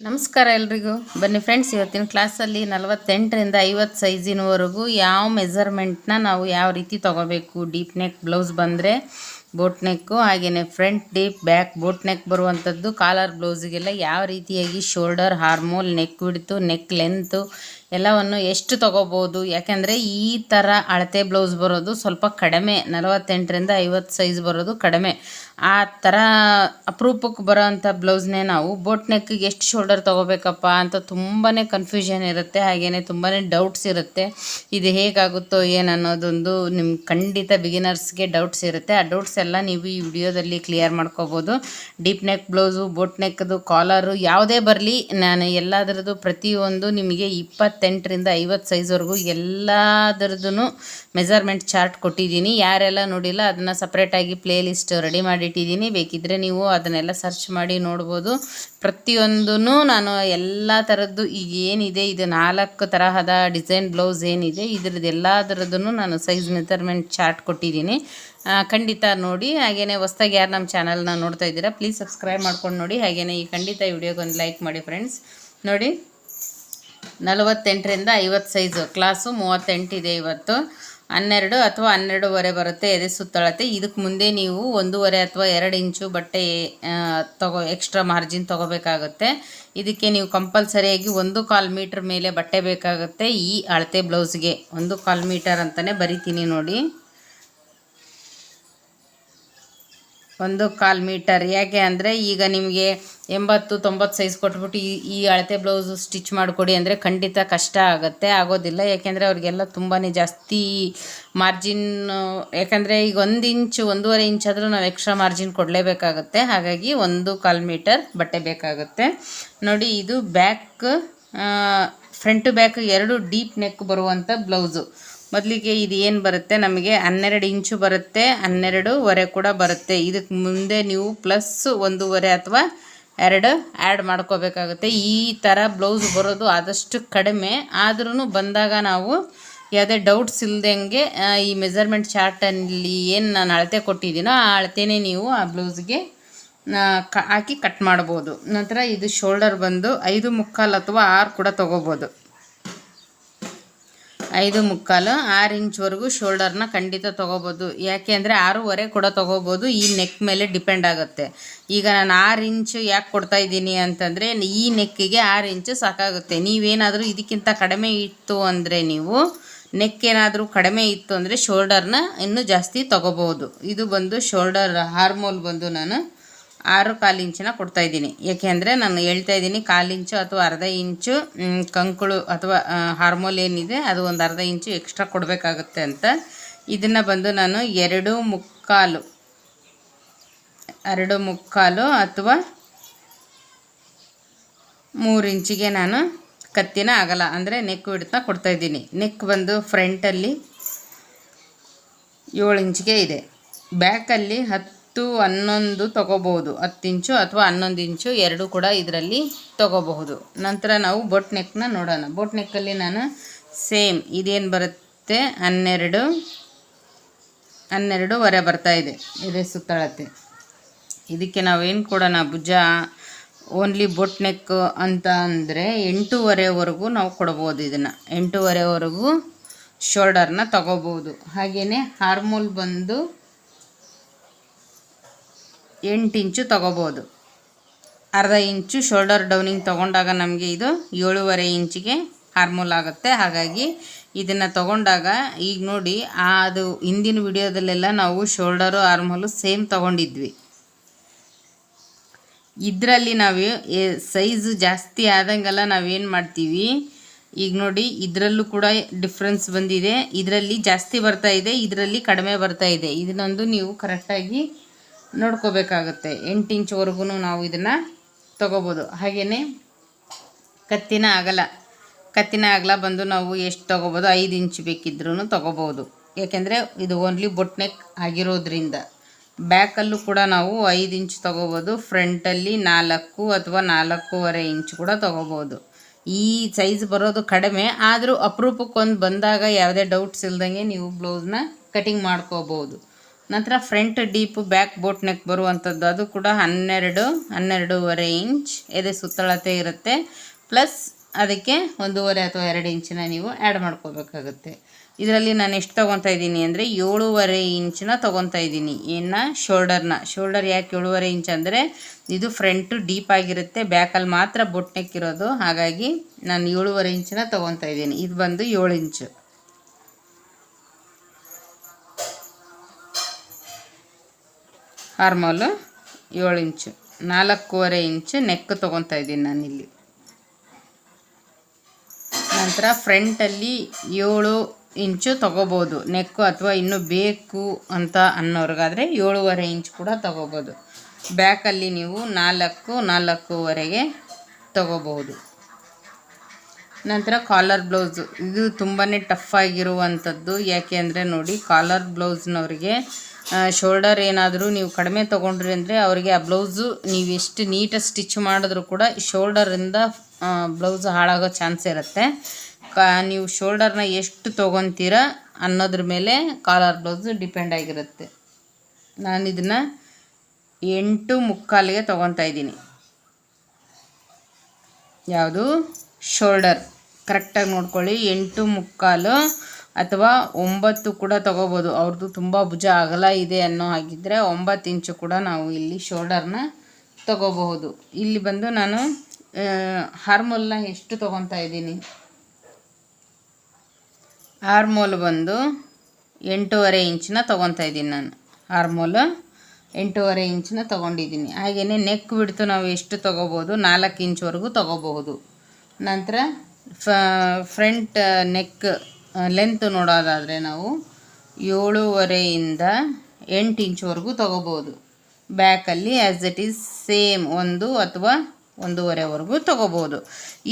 ನಮಸ್ಕಾರ ಎಲ್ರಿಗೂ. ಬನ್ನಿ ಫ್ರೆಂಡ್ಸ್ ಇವತ್ತಿನ ಕ್ಲಾಸಲ್ಲಿ ನಲವತ್ತೆಂಟರಿಂದ ಐವತ್ತು ಸೈಜಿನವರೆಗೂ ಯಾವ ಮೆಜರ್ಮೆಂಟ್ನ ನಾವು ಯಾವ ರೀತಿ ತೊಗೋಬೇಕು? ಡೀಪ್ ನೆಕ್ ಬ್ಲೌಸ್ ಬಂದರೆ ಬೋಟ್ ನೆಕ್ಕು ಹಾಗೆಯೇ front deep back boat neck ಬರುವಂಥದ್ದು ಕಾಲರ್ ಬ್ಲೌಸಿಗೆಲ್ಲ ಯಾವ ರೀತಿಯಾಗಿ shoulder armhole neck width neck length ಎಲ್ಲವನ್ನು ಎಷ್ಟು ತೊಗೋಬೋದು? ಯಾಕೆಂದರೆ ಈ ಥರ ಅಳತೆ ಬ್ಲೌಸ್ ಬರೋದು ಸ್ವಲ್ಪ ಕಡಿಮೆ. ನಲವತ್ತೆಂಟರಿಂದ ಐವತ್ತು ಸೈಜ್ ಬರೋದು ಕಡಿಮೆ. ಆ ಥರ ಅಪರೂಪಕ್ಕೆ ಬರೋವಂಥ ಬ್ಲೌಸ್ನೇ ನಾವು ಬೋಟ್ ನೆಕ್ಕಿಗೆ ಎಷ್ಟು ಶೋಲ್ಡರ್ ತೊಗೋಬೇಕಪ್ಪ ಅಂತ ತುಂಬಾ ಕನ್ಫ್ಯೂಷನ್ ಇರುತ್ತೆ. ಹಾಗೆಯೇ ತುಂಬಾ ಡೌಟ್ಸ್ ಇರುತ್ತೆ. ಇದು ಹೇಗಾಗುತ್ತೋ ಏನು ಅನ್ನೋದೊಂದು ನಿಮ್ಮ ಖಂಡಿತ ಬಿಗಿನರ್ಸ್ಗೆ ಡೌಟ್ಸ್ ಇರುತ್ತೆ. ಆ ಡೌಟ್ಸ್ ಎಲ್ಲ ನೀವು ಈ ವಿಡಿಯೋದಲ್ಲಿ ಕ್ಲಿಯರ್ ಮಾಡ್ಕೋಬೋದು. ಡೀಪ್ ನೆಕ್ ಬ್ಲೌಸು ಬೋಟ್ ನೆಕ್ದು ಕಾಲರು ಯಾವುದೇ ಬರಲಿ, ನಾನು ಎಲ್ಲದರದ್ದು ಪ್ರತಿಯೊಂದು ನಿಮಗೆ ಇಪ್ಪತ್ತೆಂಟರಿಂದ ಐವತ್ತು ಸೈಜ್ವರೆಗೂ ಎಲ್ಲದರದ್ದು ಮೆಜರ್ಮೆಂಟ್ ಚಾರ್ಟ್ ಕೊಟ್ಟಿದ್ದೀನಿ. ಯಾರೆಲ್ಲ ನೋಡಿಲ್ಲ ಅದನ್ನು ಸಪ್ರೇಟಾಗಿ ಪ್ಲೇ ಲಿಸ್ಟ್ ರೆಡಿ ಮಾಡಿಟ್ಟಿದ್ದೀನಿ. ಬೇಕಿದ್ದರೆ ನೀವು ಅದನ್ನೆಲ್ಲ ಸರ್ಚ್ ಮಾಡಿ ನೋಡ್ಬೋದು. ಪ್ರತಿಯೊಂದೂ ನಾನು ಎಲ್ಲ ಥರದ್ದು ಈಗ ಏನಿದೆ, ಇದು ನಾಲ್ಕು ತರಹದ ಡಿಸೈನ್ ಬ್ಲೌಸ್ ಏನಿದೆ, ಇದ್ರದ್ದು ಎಲ್ಲದರದ್ದು ನಾನು ಸೈಜ್ ಮೆಜರ್ಮೆಂಟ್ ಚಾರ್ಟ್ ಕೊಟ್ಟಿದ್ದೀನಿ. ಖಂಡಿತ ನೋಡಿ. ಹಾಗೆಯೇ ಹೊಸ್ದಾಗಿ ಯಾರು ನಮ್ಮ ಚಾನಲ್ನ ನೋಡ್ತಾ ಇದ್ದೀರಾ ಪ್ಲೀಸ್ ಸಬ್ಸ್ಕ್ರೈಬ್ ಮಾಡ್ಕೊಂಡು ನೋಡಿ. ಹಾಗೆಯೇ ಈ ಖಂಡಿತ ಈ ವಿಡಿಯೋಗೆ ಒಂದು ಲೈಕ್ ಮಾಡಿ ಫ್ರೆಂಡ್ಸ್ ನೋಡಿ. ನಲವತ್ತೆಂಟರಿಂದ ಐವತ್ತು ಸೈಜು. ಕ್ಲಾಸು ಮೂವತ್ತೆಂಟಿದೆ ಇವತ್ತು. ಹನ್ನೆರಡು ಅಥವಾ ಹನ್ನೆರಡೂವರೆ ಬರುತ್ತೆ ಎದೆ ಸುತ್ತಳತೆ. ಇದಕ್ಕೆ ಮುಂದೆ ನೀವು ಒಂದೂವರೆ ಅಥವಾ ಎರಡು ಇಂಚು ಬಟ್ಟೆ ತಗೋ, ಎಕ್ಸ್ಟ್ರಾ ಮಾರ್ಜಿನ್ ತೊಗೋಬೇಕಾಗುತ್ತೆ. ಇದಕ್ಕೆ ನೀವು ಕಂಪಲ್ಸರಿಯಾಗಿ ಒಂದು ಕಾಲು ಮೀಟ್ರ್ ಮೇಲೆ ಬಟ್ಟೆ ಬೇಕಾಗುತ್ತೆ. ಈ ಅಳತೆ ಬ್ಲೌಸ್ಗೆ. ಒಂದು ಕಾಲು ಮೀಟರ್ ಅಂತಲೇ ಬರಿತೀನಿ ನೋಡಿ. ಒಂದು ಕಾಲು ಮೀಟರ್. ಯಾಕೆ ಅಂದರೆ ಈಗ ನಿಮಗೆ ಎಂಬತ್ತು, ತೊಂಬತ್ತು ಸೈಜ್ ಕೊಟ್ಬಿಟ್ಟು ಈ ಈ ಅಳತೆ ಬ್ಲೌಸು ಸ್ಟಿಚ್ ಮಾಡಿಕೊಡಿ ಅಂದರೆ ಖಂಡಿತ ಕಷ್ಟ ಆಗುತ್ತೆ, ಆಗೋದಿಲ್ಲ. ಯಾಕೆಂದರೆ ಅವ್ರಿಗೆಲ್ಲ ತುಂಬಾ ಜಾಸ್ತಿ ಮಾರ್ಜಿನ್ ಯಾಕಂದರೆ ಈಗ ಒಂದು ಇಂಚು ಒಂದೂವರೆ ಇಂಚ್ ಆದರೂ ನಾವು ಎಕ್ಸ್ಟ್ರಾ ಮಾರ್ಜಿನ್ ಕೊಡಲೇಬೇಕಾಗುತ್ತೆ. ಹಾಗಾಗಿ ಒಂದು ಕಾಲು ಮೀಟರ್ ಬಟ್ಟೆ ಬೇಕಾಗುತ್ತೆ. ನೋಡಿ, ಇದು ಬ್ಯಾಕ್ ಫ್ರಂಟ್ ಬ್ಯಾಕ್ ಎರಡು ಡೀಪ್ ನೆಕ್ ಬರುವಂಥ ಬ್ಲೌಸು ಮೊದಲಿಗೆ ಇದು ಏನು ಬರುತ್ತೆ? ನಮಗೆ ಹನ್ನೆರಡು ಇಂಚು ಬರುತ್ತೆ ಹನ್ನೆರಡೂವರೆ ಕೂಡ ಬರುತ್ತೆ. ಇದಕ್ಕೆ ಮುಂದೆ ನೀವು ಪ್ಲಸ್ ಒಂದೂವರೆ ಅಥವಾ ಎರಡು ಆ್ಯಡ್ ಮಾಡ್ಕೋಬೇಕಾಗುತ್ತೆ. ಈ ಥರ ಬ್ಲೌಸ್ ಬರೋದು ಆದಷ್ಟು ಕಡಿಮೆ. ಆದ್ರೂ ಬಂದಾಗ ನಾವು ಯಾವುದೇ ಡೌಟ್ಸ್ ಇಲ್ದಂಗೆ ಈ ಮೆಜರ್ಮೆಂಟ್ ಚಾರ್ಟಲ್ಲಿ ಏನು ನಾನು ಅಳತೆ ಕೊಟ್ಟಿದ್ದೀನೋ ಆ ಅಳತೆನೇ ನೀವು ಆ ಬ್ಲೌಸ್ಗೆ ಕ, ಹಾಕಿ ಕಟ್ ಮಾಡ್ಬೋದು. ನಂತರ ಇದು ಶೋಲ್ಡರ್ ಬಂದು ಐದು ಮುಕ್ಕಾಲು ಅಥವಾ ಆರು ಕೂಡ ತೊಗೋಬೋದು. ಐದು ಮುಕ್ಕಾಲು, ಆರು ಇಂಚ್ವರೆಗೂ ಶೋಲ್ಡರ್ನ ಖಂಡಿತ ತೊಗೋಬೋದು. ಯಾಕೆ ಅಂದರೆ ಆರೂವರೆ ಕೂಡ ತೊಗೋಬೋದು. ಈ ನೆಕ್ ಮೇಲೆ ಡಿಪೆಂಡ್ ಆಗುತ್ತೆ. ಈಗ ನಾನು ಆರು ಇಂಚು ಯಾಕೆ ಕೊಡ್ತಾ ಇದ್ದೀನಿ ಅಂತಂದರೆ, ಈ ನೆಕ್ಕಿಗೆ ಆರು ಇಂಚು ಸಾಕಾಗುತ್ತೆ. ನೀವೇನಾದರೂ ಇದಕ್ಕಿಂತ ಕಡಿಮೆ ಇತ್ತು ಅಂದರೆ ನೀವು ನೆಕ್ ಏನಾದರೂ ಕಡಿಮೆ ಇತ್ತು ಅಂದರೆ ಶೋಲ್ಡರ್ನ ಇನ್ನೂ ಜಾಸ್ತಿ ತೊಗೋಬೋದು. ಇದು ಬಂದು ಶೋಲ್ಡರ್, ಹಾರ್ಮೋಲ್ ಬಂದು ನಾನು ಆರು ಕಾಲು ಇಂಚಿನ ಕೊಡ್ತಾ ಇದ್ದೀನಿ. ಏಕೆಂದರೆ ನಾನು ಹೇಳ್ತಾ ಇದ್ದೀನಿ ಕಾಲು ಇಂಚು ಅಥವಾ ಅರ್ಧ ಇಂಚು ಕಂಕುಳು ಅಥವಾ ಹಾರ್ಮೋಲ್ ಏನಿದೆ ಅದು ಒಂದು ಅರ್ಧ ಇಂಚು ಎಕ್ಸ್ಟ್ರಾ ಕೊಡಬೇಕಾಗುತ್ತೆ ಅಂತ. ಇದನ್ನು ಬಂದು ನಾನು ಎರಡು ಮುಕ್ಕಾಲು ಎರಡು ಮುಕ್ಕಾಲು ಅಥವಾ ಮೂರು ಇಂಚಿಗೆ ನಾನು ಕತ್ತಿನ ಆಗಲ್ಲ ಅಂದರೆ ನೆಕ್ ಹಿಡ್ತಾ ಕೊಡ್ತಾ ಇದ್ದೀನಿ. ನೆಕ್ ಬಂದು ಫ್ರಂಟಲ್ಲಿ ಏಳು ಇಂಚಿಗೆ ಇದೆ. ಬ್ಯಾಕಲ್ಲಿ ಹತ್ತು ಹನ್ನೊಂದು ತೊಗೋಬೋದು ಹತ್ತು ಇಂಚು ಅಥವಾ ಹನ್ನೊಂದು ಇಂಚು ಎರಡು ಕೂಡ ಇದರಲ್ಲಿ ತೊಗೋಬಹುದು. ನಂತರ ನಾವು ಬೋಟ್ ನೆಕ್ನ ನೋಡೋಣ. ಬೋಟ್ ನೆಕ್ಕಲ್ಲಿ ನಾನು ಸೇಮ್ ಇದೇನು ಬರುತ್ತೆ? ಹನ್ನೆರಡು ಬರ್ತಾ ಇದೆ. ಇದೆ ಸುತ್ತಳತೆ. ಇದಕ್ಕೆ ನಾವೇನು ಕೊಡೋಣ ಭುಜ? ಓನ್ಲಿ ಬೋಟ್ ನೆಕ್ ಅಂತ ಅಂದರೆ ಎಂಟೂವರೆವರೆಗೂ ನಾವು ಕೊಡ್ಬೋದು ಇದನ್ನು. ಎಂಟೂವರೆವರೆಗೂ ಶೋಲ್ಡರ್ನ ತಗೋಬೋದು ಹಾಗೆಯೇ ಹಾರ್ಮೋಲ್ ಬಂದು ಎಂಟು ಇಂಚು ತಗೋಬೋದು. ಅರ್ಧ ಇಂಚು ಶೋಲ್ಡರ್ ಡೌನಿಂಗ್ ತೊಗೊಂಡಾಗ ನಮಗೆ ಇದು ಏಳುವರೆ ಇಂಚಿಗೆ ಹಾರ್ಮೋಲ್ ಆಗುತ್ತೆ. ಹಾಗಾಗಿ ಇದನ್ನು ತಗೊಂಡಾಗ ಈಗ ನೋಡಿ, ಆ ಅದು ಹಿಂದಿನ ವಿಡಿಯೋದಲ್ಲೆಲ್ಲ ನಾವು ಶೋಲ್ಡರು ಹಾರ್ಮೋಲು ಸೇಮ್ ತೊಗೊಂಡಿದ್ವಿ. ಇದರಲ್ಲಿ ನಾವು ಸೈಜು ಜಾಸ್ತಿ ಆದಂಗೆಲ್ಲ ನಾವೇನು ಮಾಡ್ತೀವಿ, ಈಗ ನೋಡಿ ಇದರಲ್ಲೂ ಕೂಡ ಡಿಫ್ರೆನ್ಸ್ ಬಂದಿದೆ. ಇದರಲ್ಲಿ ಜಾಸ್ತಿ ಬರ್ತಾ ಇದೆ, ಇದರಲ್ಲಿ ಕಡಿಮೆ ಬರ್ತಾ ಇದೆ. ಇದನ್ನೊಂದು ನೀವು ಕರೆಕ್ಟಾಗಿ ನೋಡ್ಕೋಬೇಕಾಗುತ್ತೆ. ಎಂಟು ಇಂಚ್ವರೆಗೂ ನಾವು ಇದನ್ನು ತಗೋಬೋದು. ಹಾಗೆಯೇ ಕತ್ತಿನ ಅಗಲ. ಕತ್ತಿನ ಅಗಲ ಬಂದು ನಾವು ಎಷ್ಟು ತೊಗೋಬೋದು? ಐದು ಇಂಚ್ ಬೇಕಿದ್ರೂ ತೊಗೋಬೋದು. ಯಾಕೆಂದರೆ ಇದು ಓನ್ಲಿ ಬೊಟ್ನೆಕ್ ಆಗಿರೋದ್ರಿಂದ. ಬ್ಯಾಕಲ್ಲೂ ಕೂಡ ನಾವು ಐದು ಇಂಚ್ ತೊಗೋಬೋದು. ಫ್ರಂಟಲ್ಲಿ ನಾಲ್ಕು ಅಥವಾ ನಾಲ್ಕೂವರೆ ಇಂಚ್ ಕೂಡ ತೊಗೋಬೋದು. ಈ ಸೈಜ್ ಬರೋದು ಕಡಿಮೆ. ಆದರೂ ಅಪರೂಪಕ್ಕೊಂದು ಬಂದಾಗ ಯಾವುದೇ ಡೌಟ್ಸ್ ಇಲ್ದಂಗೆ ನೀವು ಬ್ಲೌಸ್ನ ಕಟಿಂಗ್ ಮಾಡ್ಕೋಬೋದು. ನಂತರ front deep back boat neck ಬರುವಂಥದ್ದು ಅದು ಕೂಡ ಹನ್ನೆರಡು, ಹನ್ನೆರಡೂವರೆ ಇಂಚ್ ಎದೆ ಸುತ್ತಳತೆ ಇರುತ್ತೆ. ಪ್ಲಸ್ ಅದಕ್ಕೆ ಒಂದೂವರೆ ಅಥವಾ ಎರಡು ಇಂಚಿನ ನೀವು ಆ್ಯಡ್ ಮಾಡ್ಕೋಬೇಕಾಗುತ್ತೆ. ಇದರಲ್ಲಿ ನಾನು ಎಷ್ಟು ತೊಗೊತಾ ಇದ್ದೀನಿ ಅಂದರೆ ಏಳೂವರೆ ಇಂಚನ್ನ ತೊಗೊತಾ ಇದ್ದೀನಿ. ಇನ್ನು ಶೋಲ್ಡರ್ನ. ಶೋಲ್ಡರ್ ಯಾಕೆ ಏಳುವರೆ ಇಂಚ್ ಅಂದರೆ ಇದು ಫ್ರಂಟು ಡೀಪ್ ಆಗಿರುತ್ತೆ. ಬ್ಯಾಕಲ್ಲಿ ಮಾತ್ರ ಬೊಟ್ನೆಕ್ ಇರೋದು. ಹಾಗಾಗಿ ನಾನು ಏಳುವರೆ ಇಂಚನ್ನ ತೊಗೊತಾ ಇದ್ದೀನಿ. ಇದು ಬಂದು ಏಳು ಇಂಚು. ಆರ್ಮೋಲು ಏಳು ಇಂಚು, ನಾಲ್ಕೂವರೆ ಇಂಚು ನೆಕ್ ತೊಗೊತಾ ಇದ್ದೀನಿ ನಾನಿಲ್ಲಿ. ನಂತರ ಫ್ರಂಟಲ್ಲಿ ಏಳು ಇಂಚು ತೊಗೋಬೋದು. ನೆಕ್ಕು ಅಥವಾ ಇನ್ನೂ ಬೇಕು ಅಂತ ಅನ್ನೋರ್ಗಾದರೆ ಏಳುವರೆ ಇಂಚ್ ಕೂಡ ತೊಗೋಬೋದು. ಬ್ಯಾಕಲ್ಲಿ ನೀವು ನಾಲ್ಕು, ನಾಲ್ಕೂವರೆಗೆ ತೊಗೋಬಹುದು ನಂತರ ಕಾಲರ್ ಬ್ಲೌಸು ಇದು ತುಂಬಾ ಟಫ್ ಆಗಿರುವಂಥದ್ದು ಯಾಕೆ ಅಂದರೆ ನೋಡಿ ಕಾಲರ್ ಬ್ಲೌಸ್ನವ್ರಿಗೆ ಶೋಲ್ಡರ್ ಏನಾದರೂ ನೀವು ಕಡಿಮೆ ತೊಗೊಂಡ್ರಿ ಅಂದರೆ ಅವರಿಗೆ ಆ ಬ್ಲೌಸು ನೀವು ಎಷ್ಟು ನೀಟಾಗಿ ಸ್ಟಿಚ್ ಮಾಡಿದ್ರೂ ಕೂಡ ಶೋಲ್ಡರಿಂದ ಬ್ಲೌಸ್ ಹಾಳಾಗೋ ಚಾನ್ಸ್ ಇರುತ್ತೆ. ಕಾ, ನೀವು ಶೋಲ್ಡರ್ನ ಎಷ್ಟು ತೊಗೊತೀರ ಅನ್ನೋದ್ರ ಮೇಲೆ ಕಾಲರ್ ಬ್ಲೌಸು ಡಿಪೆಂಡ್ ಆಗಿರುತ್ತೆ. ನಾನು ಇದನ್ನು ಎಂಟು ಮುಕ್ಕಾಲಿಗೆ ತೊಗೊತಾ ಇದ್ದೀನಿ. ಯಾವುದು? ಶೋಲ್ಡರ್ ಕರೆಕ್ಟಾಗಿ ನೋಡ್ಕೊಳ್ಳಿ. ಎಂಟು ಮುಕ್ಕಾಲು. ಅಥವಾ ಒಂಬತ್ತು ಕೂಡ ತಗೋಬೋದು. ಅವ್ರದ್ದು ತುಂಬ ಭುಜ ಅಗಲ ಇದೆ ಅನ್ನೋ ಹಾಗಿದ್ದರೆ ಒಂಬತ್ತು ಇಂಚು ಕೂಡ ನಾವು ಇಲ್ಲಿ ಶೋಲ್ಡರ್ನ ತಗೋಬಹುದು. ಇಲ್ಲಿ ಬಂದು ನಾನು ಹಾರ್ಮೋಲ್ನ ಎಷ್ಟು ತೊಗೊತಾ ಇದ್ದೀನಿ? ಹಾರ್ಮೋಲ್ ಬಂದು ಎಂಟೂವರೆ ಇಂಚನ್ನ ತೊಗೊತಾ ಇದ್ದೀನಿ ನಾನು. ಹಾರ್ಮೋಲ್ ಎಂಟೂವರೆ ಇಂಚನ್ನ ತೊಗೊಂಡಿದ್ದೀನಿ. ಹಾಗೆಯೇ ನೆಕ್ ಬಿಡ್ತು ನಾವು ಎಷ್ಟು ತೊಗೋಬೋದು ನಾಲ್ಕು ಇಂಚ್ವರೆಗೂ ತೊಗೋಬಹುದು. ನಂತರ ಫ್ರಂಟ್ ನೆಕ್ ಲೆಂತ್ ನೋಡೋದಾದರೆ ನಾವು ಏಳೂವರೆಯಿಂದ ಎಂಟು ಇಂಚ್ವರೆಗೂ ತೊಗೋಬೋದು. ಬ್ಯಾಕಲ್ಲಿ ಆ್ಯಸ್ ಇಟ್ ಈಸ್ ಸೇಮ್ ಒಂದು ಅಥವಾ ಒಂದೂವರೆವರೆಗೂ ತೊಗೋಬೋದು.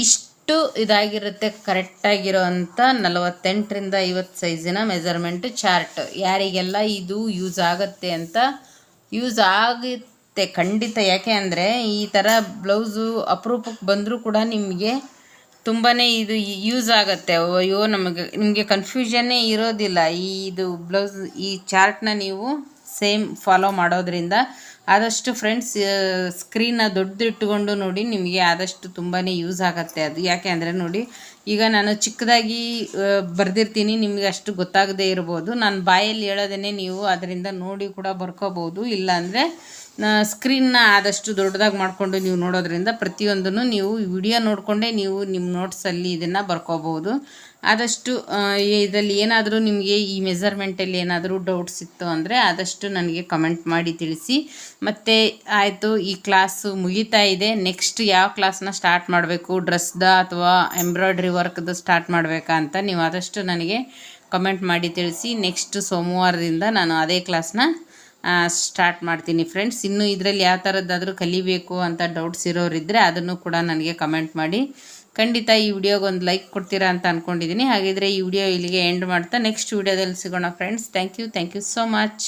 ಇಷ್ಟು ಇದಾಗಿರುತ್ತೆ ಕರೆಕ್ಟಾಗಿರೋ ಅಂಥ ನಲವತ್ತೆಂಟರಿಂದ ಐವತ್ತು ಸೈಜಿನ ಮೆಜರ್ಮೆಂಟ್ ಚಾರ್ಟ್ ಯಾರಿಗೆಲ್ಲ ಇದು ಯೂಸ್ ಆಗುತ್ತೆ ಅಂತ ಯೂಸ್ ಆಗುತ್ತೆ ಖಂಡಿತ. ಯಾಕೆ ಅಂದರೆ ಈ ಥರ ಬ್ಲೌಸು ಅಪರೂಪಕ್ಕೆ ಬಂದರೂ ಕೂಡ ನಿಮಗೆ ತುಂಬಾ ಇದು ಯೂಸ್ ಆಗುತ್ತೆ. ಅಯ್ಯೋ, ನಮಗೆ, ನಿಮಗೆ ಕನ್ಫ್ಯೂಷನ್ನೇ ಇರೋದಿಲ್ಲ. ಈ ಇದು ಬ್ಲೌಸ್ ಈ ಚಾರ್ಟ್ನ ನೀವು ಸೇಮ್ ಫಾಲೋ ಮಾಡೋದ್ರಿಂದ ಆದಷ್ಟು ಫ್ರೆಂಡ್ಸ್ ಸ್ಕ್ರೀನ್ನ ದೊಡ್ಡದಿಟ್ಟುಕೊಂಡು ನೋಡಿ ನಿಮಗೆ ಆದಷ್ಟು ತುಂಬಾ ಯೂಸ್ ಆಗುತ್ತೆ. ಅದು ಯಾಕೆ ಅಂದರೆ ನೋಡಿ, ಈಗ ನಾನು ಚಿಕ್ಕದಾಗಿ ಬರೆದಿರ್ತೀನಿ. ನಿಮಗೆ ಅಷ್ಟು ಗೊತ್ತಾಗದೇ ಇರ್ಬೋದು. ನಾನು ಬಾಯಲ್ಲಿ ಹೇಳೋದನ್ನೇ ನೀವು ಅದರಿಂದ ನೋಡಿ ಕೂಡ ಬರ್ಕೋಬೋದು ಇಲ್ಲಾಂದರೆ ಸ್ಕ್ರೀನ್ನ ಆದಷ್ಟು ದೊಡ್ಡದಾಗಿ ಮಾಡಿಕೊಂಡು ನೀವು ನೋಡೋದ್ರಿಂದ ಪ್ರತಿಯೊಂದನ್ನು ನೀವು ವಿಡಿಯೋ ನೋಡಿಕೊಂಡೇ ನೀವು ನಿಮ್ಮ ನೋಟ್ಸಲ್ಲಿ ಇದನ್ನು ಬರ್ಕೋಬೋದು. ಆದಷ್ಟು ಇದರಲ್ಲಿ ಏನಾದರೂ ನಿಮಗೆ ಈ ಮೆಸರ್ಮೆಂಟಲ್ಲಿ ಏನಾದರೂ ಡೌಟ್ಸ್ ಇತ್ತು ಅಂದರೆ ಆದಷ್ಟು ನನಗೆ ಕಮೆಂಟ್ ಮಾಡಿ ತಿಳಿಸಿ. ಮತ್ತು ಆಯಿತು, ಈ ಕ್ಲಾಸು ಮುಗಿತಾ ಇದೆ. ನೆಕ್ಸ್ಟ್ ಯಾವ ಕ್ಲಾಸ್ನ ಸ್ಟಾರ್ಟ್ ಮಾಡಬೇಕು? ಡ್ರೆಸ್ದ ಅಥವಾ ಎಂಬ್ರಾಯ್ಡ್ರಿ ವರ್ಕ್ದು ಸ್ಟಾರ್ಟ್ ಮಾಡಬೇಕಾ ಅಂತ ನೀವು ಆದಷ್ಟು ನನಗೆ ಕಮೆಂಟ್ ಮಾಡಿ ತಿಳಿಸಿ. ನೆಕ್ಸ್ಟ್ ಸೋಮವಾರದಿಂದ ನಾನು ಅದೇ ಕ್ಲಾಸ್ನ ಸ್ಟಾರ್ಟ್ ಮಾಡ್ತೀನಿ ಫ್ರೆಂಡ್ಸ್ ಇನ್ನು ಇದರಲ್ಲಿ ಯಾವ ಥರದ್ದಾದರೂ ಕಲಿಬೇಕು ಅಂತ ಡೌಟ್ಸ್ ಇರೋರಿದ್ದರೆ ಅದನ್ನು ಕೂಡ ನನಗೆ ಕಮೆಂಟ್ ಮಾಡಿ. ಖಂಡಿತ ಈ ವಿಡಿಯೋಗೆ ಒಂದು ಲೈಕ್ ಕೊಡ್ತೀರಾ ಅಂತ ಅಂದ್ಕೊಂಡಿದ್ದೀನಿ ಹಾಗಿದ್ರೆ ಈ ವಿಡಿಯೋ ಇಲ್ಲಿಗೆ ಎಂಡ್ ಮಾಡ್ತಾ ನೆಕ್ಸ್ಟ್ ವಿಡಿಯೋದಲ್ಲಿ ಸಿಗೋಣ friends thank you thank you so much